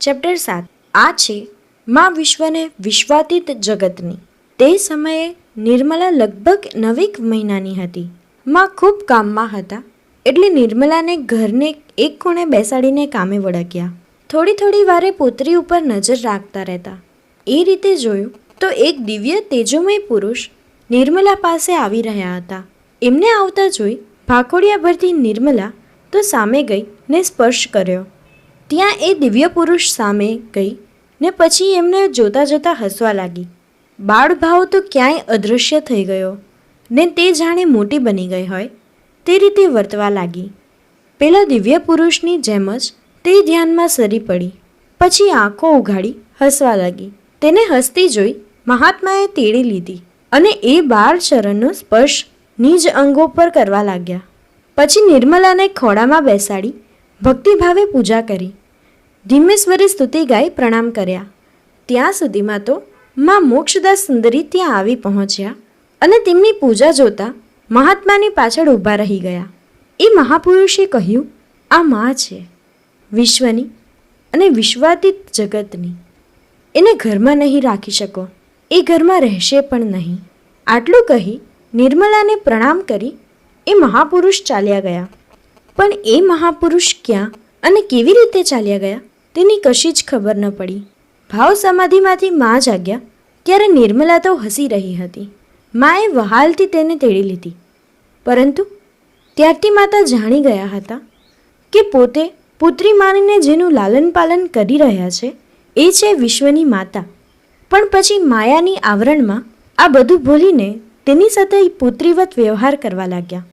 Chapter સાત. આ છે મા વિશ્વને વિશ્વાતીત જગતની. તે સમયે નિર્મલા લગભગ નવેક મહિનાની હતી. માં ખૂબ કામમાં હતા. એટલે નિર્મલાને ઘરને એક ખૂણે બેસાડીને કામે વળગ્યા. થોડી થોડી વારે પોતરી ઉપર નજર રાખતા રહેતા. એ રીતે જોયું તો એક દિવ્ય તેજોમય પુરુષ નિર્મલા પાસે આવી રહ્યા હતા. એમને આવતા જોઈ ભાકોડિયા ભરતી નિર્મલા તો સામે ગઈ ને સ્પર્શ કર્યો. ત્યાં એ દિવ્ય પુરુષ સામે ગઈ ને પછી એમને જોતા જોતા હસવા લાગી. બાળભાવ તો ક્યાંય અદૃશ્ય થઈ ગયો ને તે જાણે મોટી બની ગઈ હોય તે રીતે વર્તવા લાગી. પેલા દિવ્ય પુરુષની જેમ જ તે ધ્યાનમાં સરી પડી, પછી આંખો ઉઘાડી હસવા લાગી. તેને હસતી જોઈ મહાત્માએ તેડી લીધી અને એ બાળ ચરણનો સ્પર્શ નિજ અંગો પર કરવા લાગ્યા. પછી નિર્મલાને ખોળામાં બેસાડી ભક્તિભાવે પૂજા કરી. ધીમે સ્વરે સ્તુતિ ગાઈ પ્રણામ કર્યા. ત્યાં સુધીમાં તો માં મોક્ષદાસ સુંદરી ત્યાં આવી પહોંચ્યા અને તેમની પૂજા જોતા મહાત્માની પાછળ ઊભા રહી ગયા. એ મહાપુરુષે કહ્યું, આ મા છે, વિશ્વની અને વિશ્વાતીત જગતની. એને ઘરમાં નહીં રાખી શકો, એ ઘરમાં રહેશે પણ નહીં. આટલું કહી નિર્મલાને પ્રણામ કરી એ મહાપુરુષ ચાલ્યા ગયા. પણ એ મહાપુરુષ ક્યાં અને કેવી રીતે ચાલ્યા ગયા? તેની કશી જ ખબર ન પડી. ભાવ સમાધિમાંથી મા જાગ્યા, ત્યારે નિર્મલા તો હસી રહી હતી. માએ વહાલથી તેને તેડી લીધી. પરંતુ ત્યારથી માતા જાણી ગયા હતા કે પોતે પુત્રી માનીને જેનું લાલન પાલન કરી રહ્યા છે, એ છે વિશ્વની માતા. પણ પછી માયાની આવરણમાં આ બધું ભૂલીને તેની સાથે પુત્રીવત વ્યવહાર કરવા લાગ્યા.